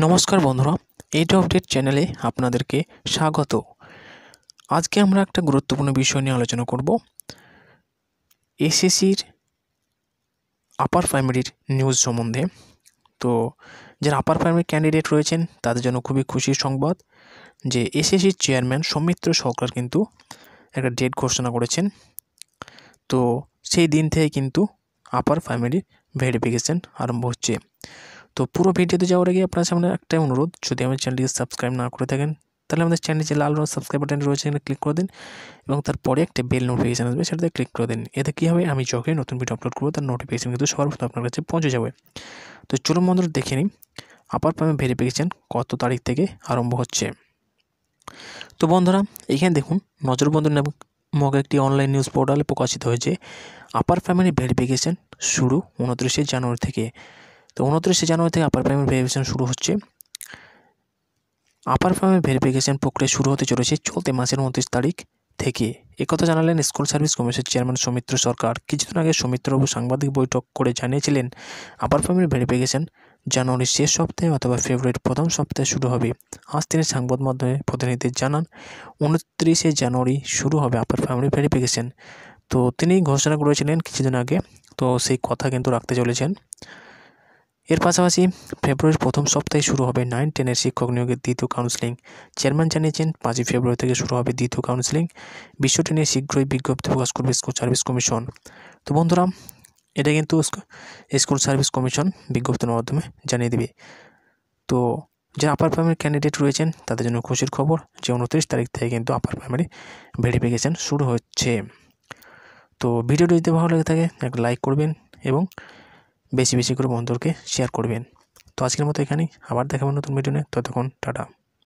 নমস্কার বন্ধুরা eight update চ্যানেলে আপনাদেরকে স্বাগত। আজকে আমরা একটা গুরুত্বপূর্ণ বিষয় নিয়ে আলোচনা করব। এসএসসির আপার প্রাইমারির নিউজ সম্বন্ধে। তো যারা আপার প্রাইমারি ক্যান্ডিডেট রয়েছেন, তাদের জন্য খুবই খুশির সংবাদ যে এসএসসির চেয়ারম্যান সৌমিত্র সরকার কিন্তু একটা ডেট ঘোষণা করেছেন। তো সেই দিন থেকে কিন্তু আপার প্রাইমারি ভেরিফিকেশান আরম্ভ হচ্ছে। তো পুরো ভিডিওতে যাওয়ার আগে আপনার সামনে একটাই অনুরোধ, যদি আমার চ্যানেলটিকে সাবস্ক্রাইব না করে থাকেন, তাহলে আমাদের চ্যানেলে যে লাল রঙের সাবস্ক্রাইব বাটন রয়েছে, এখানে ক্লিক করে দিন এবং তারপরে একটা বেল নোটিফিকেশান আসবে, সেটাতে ক্লিক করে দিন। এতে কী হবে? আমি যখনই নতুন ভিডিও আপলোড করব, তার নোটিফিকেশান কিন্তু সবার প্রথমে আপনার কাছে পৌঁছে যাবে। তো চলুন বন্ধুরা, দেখে নিই। আপার প্রাইমারি ভেরিফিকেশান কত তারিখ থেকে আরম্ভ হচ্ছে? তো বন্ধুরা, এখানে দেখুন নজরবন্দ নামক একটি অনলাইন নিউজ পোর্টালে প্রকাশিত হয়েছে। আপার ফ্যামিলি ভেরিফিকেশান শুরু উনত্রিশে জানুয়ারি থেকে। তো উনত্রিশে জানুয়ারি থেকে আপার প্রাইমারি ভেরিফিকেশান শুরু হচ্ছে। আপার প্রাইমারি ভেরিফিকেশান প্রক্রিয়া শুরু হতে চলেছে চলতি মাসের উনত্রিশ তারিখ থেকে। একথা জানালেন স্কুল সার্ভিস কমিশনের চেয়ারম্যান সৌমিত্র সরকার। কিছুদিন আগে সৌমিত্রবাবু সাংবাদিক বৈঠক করে জানিয়েছিলেন আপার প্রাইমারি ভেরিফিকেশন জানুয়ারির শেষ সপ্তাহে অথবা ফেব্রুয়ারির প্রথম সপ্তাহে শুরু হবে। আজ তিনি সংবাদ মাধ্যমে প্রতিনিধিদের জানান, উনত্রিশে জানুয়ারি শুরু হবে আপার প্রাইমারি ভেরিফিকেশান তো তিনি ঘোষণা করেছিলেন কিছুদিন আগে, তো সেই কথা কিন্তু রাখতে চলেছেন। এর পাশাপাশি ফেব্রুয়ারির প্রথম সপ্তাহে শুরু হবে নাইন টেনের শিক্ষক নিয়োগের দ্বিতীয় কাউন্সিলিং চেয়ারম্যান জানিয়েছেন, পাঁচই ফেব্রুয়ারি থেকে শুরু হবে দ্বিতীয় কাউন্সিলিং বিষয়টি নিয়ে শীঘ্রই বিজ্ঞপ্তি প্রকাশ করবে স্কুল সার্ভিস কমিশন। তো বন্ধুরা, এটা কিন্তু স্কুল সার্ভিস কমিশন বিজ্ঞপ্তির মাধ্যমে জানিয়ে দেবে। তো যারা আপার প্রাইমারি ক্যান্ডিডেট রয়েছেন, তাদের জন্য খুশির খবর যে উনত্রিশ তারিখ থেকে কিন্তু আপার প্রাইমারি ভেরিফিকেশান শুরু হচ্ছে। তো ভিডিওটি যদি ভালো লেগে থাকে একটা লাইক করবেন এবং বেশি বেশি করে বন্ধুদেরকে শেয়ার করবেন। তো আজকের মতো এখানেই। আবার দেখাবো নতুন ভিডিও নিয়ে। ততক্ষণ টাটা।